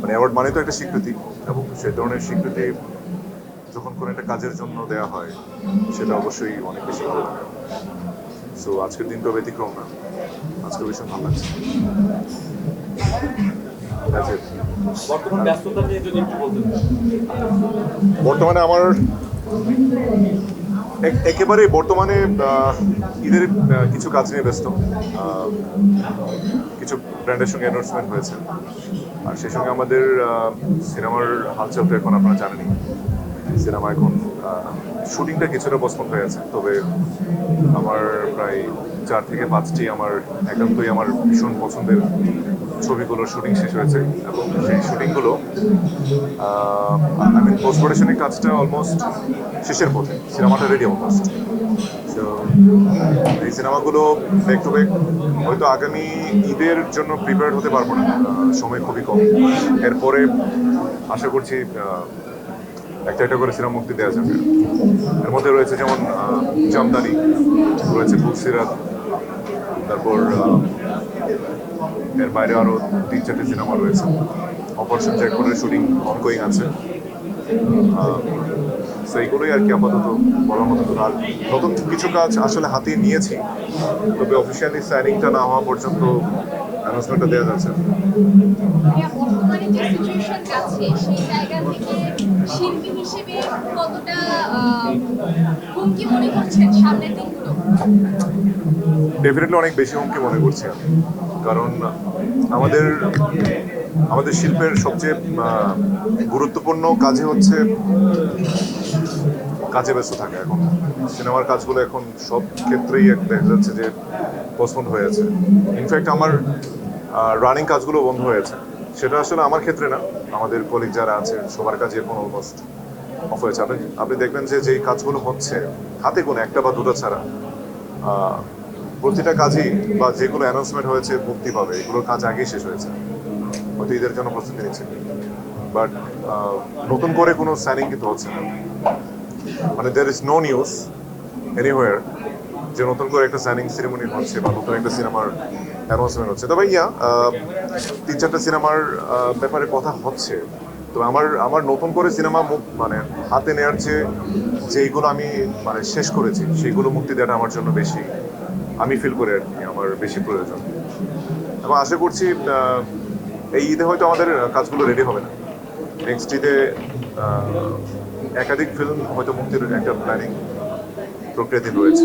মানে অ্যাওয়ার্ড মানে তো একটা স্বীকৃতি এবং সে ধরনের স্বীকৃতি যখন কোনো একটা কাজের জন্য দেওয়া হয় সেটা অবশ্যই অনেক বেশি ভালো লাগে। সো আজকের দিনটা ব্যতিক্রম না। আজকে ভীষণ ভালো লাগছে. বর্তমান আমার একেবারে বর্তমানে ঈদের কিছু কাজ নিয়ে ব্যস্ত। কিছু ব্র্যান্ডের সঙ্গে অ্যানাউন্সমেন্ট হয়েছে। আর সেই সঙ্গে আমাদের সিনেমার হালচাল তো এখন আপনারা জানেনই। সিনেমা এখন শুটিংটা কিছুটা পোস্টপোন হয়ে আছে। তবে আমার প্রায় চার থেকে পাঁচটি আমার একান্তই আমার ভীষণ পছন্দের ছবিগুলোর শুটিং শেষ হয়েছে এবং সেই শুটিংগুলো আই মিন পোস্ট প্রোডাকশনের কাজটা অলমোস্ট শেষের পথে সিনেমাটা রেডি অলমোস্ট এই সিনেমাগুলো ব্যাক টু ব্যাক হয়তো আগামী ঈদের জন্য প্রিপেয়ার হতে পারব না। সময় খুবই কম। এরপরে আশা করছি একটা একটা করে সিনেমা মুক্তি দেওয়া যাবে। এর মধ্যে রয়েছে যেমন জামদানি রয়েছে ফুলসিরাত তারপর আহ, এর বাইরে আরও তিন চারটে সিনেমা রয়েছে। অপারেশন জ্যাকপটের শুটিং অনগোয়িং আছে। তো এইগুলোই আর কি আপাতত বলার মতো আর নতুন কিছু কাজ আসলে হাতে নিয়েছি। তবে অফিসিয়ালি সাইনিংটা না হওয়া পর্যন্ত অ্যানাউন্সমেন্টটা দেওয়া যাচ্ছে মনে ডেফিনেটলি অনেক বেশি হুমকি মনে করছি আমি। কারণ, আমাদের আমাদের শিল্পের সবচেয়ে গুরুত্বপূর্ণ কাজে হচ্ছে কাজে ব্যস্ত থাকে এখন। সিনেমার কাজগুলো এখন সব ক্ষেত্রেই দেখা যাচ্ছে যে পোস্টপন্ড হয়ে আছে। ইনফ্যাক্ট আমার রানিং কাজগুলো বন্ধ হয়েছে। সেটা আসলে আমার ক্ষেত্রে না। আমাদের কলিগ যারা আছে, সবার কাজে এখন অলমোস্ট অফ হয়েছে। আপনি আপনি দেখবেন যে, যেই কাজগুলো হচ্ছে, হাতে কোনো একটা বা দুটো ছাড়া প্রতিটা কাজই বা যেগুলো অ্যানাউন্সমেন্ট হয়েছে মুক্তি পাবে এগুলোর কাজ আগেই শেষ হয়েছে। হয়তো ঈদের জন্য প্রস্তুতি নিচ্ছে। বাট নতুন করে কোনো সাইনিং কিন্তু হচ্ছে না। মানে there is no news anywhere যে নতুন করে একটা সাইনিং সেরিমনি হচ্ছে বা নতুন একটা সিনেমার অ্যানাউন্সমেন্ট হচ্ছে। তবে ইয়া তিন চারটা সিনেমার ব্যাপারে কথা হচ্ছে। তো আমার আমার নতুন করে সিনেমা মুখ মানে হাতে নেওয়ার যে, যেইগুলো আমি মানে শেষ করেছি, সেইগুলো মুক্তি দেওয়াটা আমার জন্য বেশি আমি ফিল করি আর কি আমার বেশি প্রয়োজন। এবং আশা করছি এই ঈদে হয়তো আমাদের কাজগুলো রেডি হবে না। নেক্সট ঈদে একাধিক ফিল্ম হয়তো মুক্তির একটা প্ল্যানিং প্রক্রিয়াধীন রয়েছে।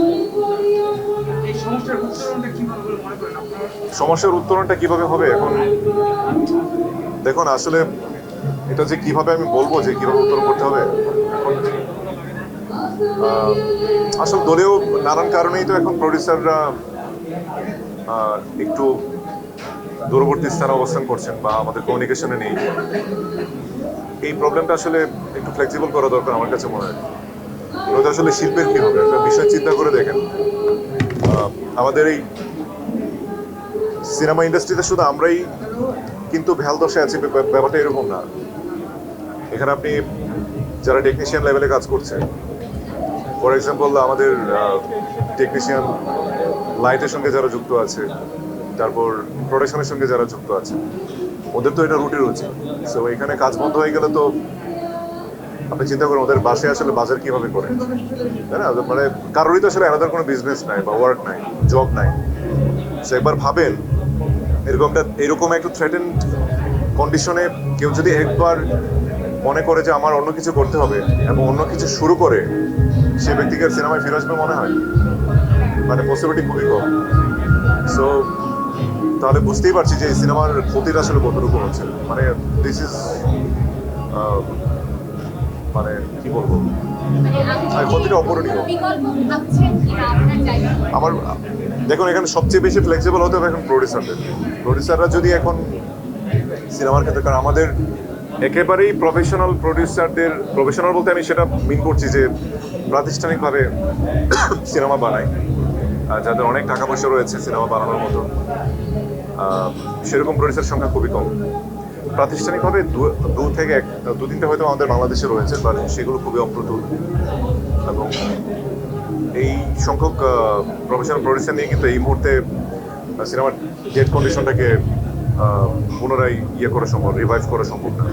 সমস্যার উত্তরণটা কীভাবে হবে? এখন দেখুন আসলে এটা যে কীভাবে আমি বলব যে কীভাবে উত্তরণ করতে হবে এখন আসলে দলেও নানান কারণেই তো এখন প্রডিউসাররা একটু দূরবর্তী স্থানে অবস্থান করছেন বা আমাদের কমিউনিকেশনে নেই। এই প্রবলেমটা আসলে একটু ফ্লেক্সিবল করা দরকার আমার কাছে মনে হয়। আসলে শিল্পের কি হবে? একটা বিষয় চিন্তা করে দেখেন। আমাদের এই সিনেমা ইন্ডাস্ট্রিতে শুধু আমরাই কিন্তু ভ্যাল দশে আছি, ব্যাপারটা এরকম না। এখানে আপনি যারা টেকনিশিয়ান লেভেলে কাজ করছে ফর এক্সাম্পল আমাদের টেকনিশিয়ান লাইটের সঙ্গে যারা যুক্ত আছে, তারপর প্রোডাকশনের সঙ্গে যারা যুক্ত আছে, ওদের তো এটা রুটি রয়েছে। সো এখানে কাজ বন্ধ হয়ে গেলে তো আপনি চিন্তা করুন, ওদের বাসে আসলে বাজার কীভাবে করে? তাই না? মানে কারোরই তো আসলে আলাদা কোনো বিজনেস নাই বা ওয়ার্ক নাই জব নাই। সো একবার ভাবেন, এরকমটা, এরকম একটা থ্রেটেন কন্ডিশনে কেউ যদি একবার মনে করে যে আমার অন্য কিছু করতে হবে এবং অন্য কিছু শুরু করে সে ব্যক্তিকে সিনেমায় ফিরে আসবে মনে হয়। মানে পসিবিলিটি খুবই কম। সো তাহলে বুঝতেই পারছি যে এই সিনেমার ক্ষতিটা আসলে কতটুকু হচ্ছে। মানে দিস ইজ মানে কি বলব? ক্ষতিটা অপূরণীয়। আমার, দেখুন, এখানে সবচেয়ে বেশি ফ্লেক্সিবল হতে হবে এখন প্রডিউসারদের প্রডিউসাররা যদি এখন সিনেমার ক্ষেত্রে, কারণ আমাদের একেবারেই প্রফেশনাল প্রডিউসারদের প্রফেশনাল বলতে আমি সেটা মিন করছি যে প্রাতিষ্ঠানিকভাবে সিনেমা বানায়। যাদের অনেক টাকা পয়সা রয়েছে সিনেমা বানানোর মতো। সেরকম প্রডিউসার সংখ্যা খুবই কম। প্রাতিষ্ঠানিকভাবে দু থেকে এক, দু তিনটে হয়তো আমাদের বাংলাদেশে রয়েছে বাট সেগুলো খুবই অপ্রতুল। এবং এই সংখ্যক প্রফেশনাল প্রডিউসার নিয়ে কিন্তু এই মুহূর্তে সিনেমার ডেট কন্ডিশনটাকে পুনরায় ইয়ে করা সম্ভব রিভাইভ করা সম্ভব না।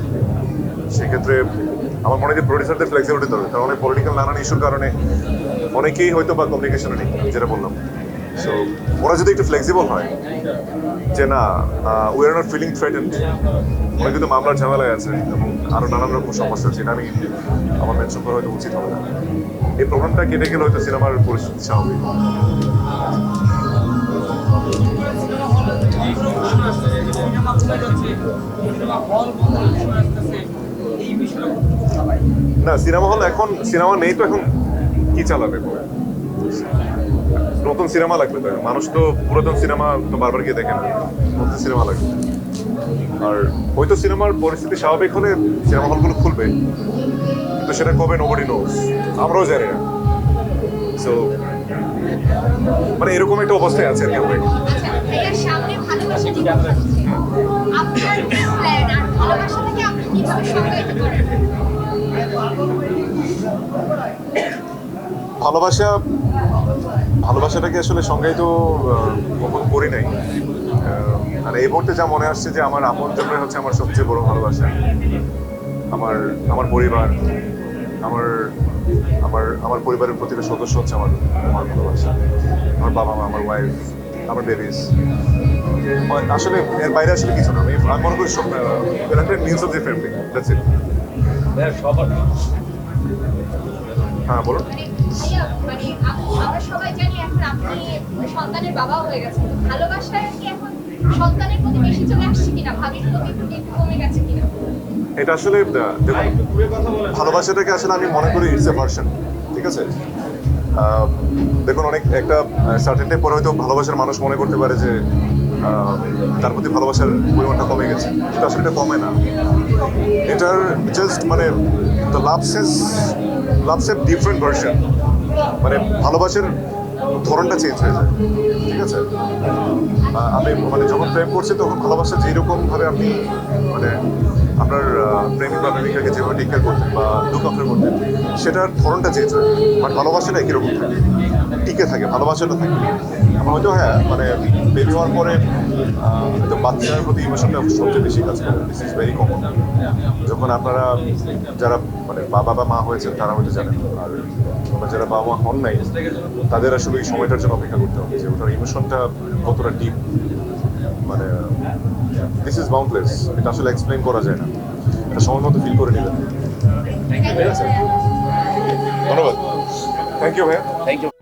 সেক্ষেত্রে আমার মনে হয় প্রডিউসারদের ফ্লেক্সিবিলিটি দরকার, কারণ অনেক পলিটিক্যাল নানান ইস্যুর কারণে অনেকেই হয়তো বা কমিউনিকেশনে নেই, যেটা বললাম। সো ওরা যদি একটু ফ্লেক্সিবল হয়, যে না we are not feeling threatened অনেক কিন্তু মামলার ঝামেলায় আছে, এবং আরও নানান রকম সমস্যা এটা আমি আমার মেনশন করা হয়তো উচিত হবে না। এই প্রবলেমটা কেটে গেলে হয়তো সিনেমার পরিস্থিতি স্বাভাবিক। এই বিষয় না, সিনেমা হল এখন, সিনেমা নেই তো এখন কি চালাবে? নতুন সিনেমা লাগবে তো মানুষ তো পুরাতন সিনেমা তো বারবার গিয়ে দেখে না। নতুন সিনেমা লাগবে। আর হয়তো সিনেমার পরিস্থিতি স্বাভাবিক হলে সিনেমা হলগুলো খুলবে। কিন্তু সেটা কবে নোবডি নোস আমরাও জানি না। সো মানে এরকম একটা অবস্থায় আছে আর কি আমরা। ভালোবাসা ভালোবাসাটাকে আসলে সংজ্ঞায়িত কখন করি নাই? আর এই মুহূর্তে যা মনে আসছে যে আমার আপন জন্যই হচ্ছে আমার সবচেয়ে বড় ভালোবাসা। আমার আমার পরিবার, আমার আমার আমার পরিবারের প্রতিটা সদস্য হচ্ছে আমার আমার ভালোবাসা। আমার বাবা মা আমার ওয়াইফ আমার বেবিস আসলে এর বাইরে আসলে কিছু না। আমি আমি মনে করি means of the family that's it হ্যাঁ বলুন। মানে মানে আপ- আমরা সবাই জানি এখন আপনি সন্তানের বাবা হয়ে গেছেন। ভালোবাসা কি এখন সন্তানের প্রতি বেশি চলে আসছে কিনা? ভাবির প্রতি কমে গেছে কিনা? এটা আসলে দেখুন ভালোবাসাটাকে আসলে আমি মনে করি ইটস এ ভার্সন ঠিক আছে? দেখুন অনেক একটা সার্টেন টাইম পরে হয়তো ভালোবাসার মানুষ মনে করতে পারে যে তার প্রতি ভালোবাসার পরিমাণটা কমে গেছে। কিন্তু আসলে এটা কমে না। এটার জাস্ট মানে the love sense love save different version মানে ভালোবাসার ধরনটা চেঞ্জ হয়ে যায়। ঠিক আছে? আমি মানে যখন প্রেম করছি, তখন ভালোবাসা যেরকম ভাবে আপনি মানে আপনার প্রেমিক বা প্রেমিকাকে যেভাবে টেক কেয়ার করতেন বা লুক আফটার করতেন, সেটার ধরনটা চেঞ্জ হয় বাট ভালোবাসাটা একই রকম থাকে। টিকে থাকে, ভালোবাসাটা থাকে। আমার হয়তো হ্যাঁ মানে বেবি হওয়ার পরে হয়তো বাচ্চার প্রতি ইমোশনটা সবচেয়ে বেশি কাজ করে। দিস ইজ ভেরি কমন যখন আপনারা যারা মানে বাবা বা মা হয়েছেন, তারা হয়তো জানেন। আর যারা বাবা মা হন নাই, তাদের আসলে এই সময়টার জন্য অপেক্ষা করতে হবে, যে ওটার ইমোশনটা কতটা ডিপ মানে দিস ইজ বাউন্ডলেস এটা আসলে এক্সপ্লেন করা যায় না। এটা সময় মতো ফিল করে নেবেন। ঠিক আছে? ধন্যবাদ। থ্যাংক ইউ ভাইয়া। Thank you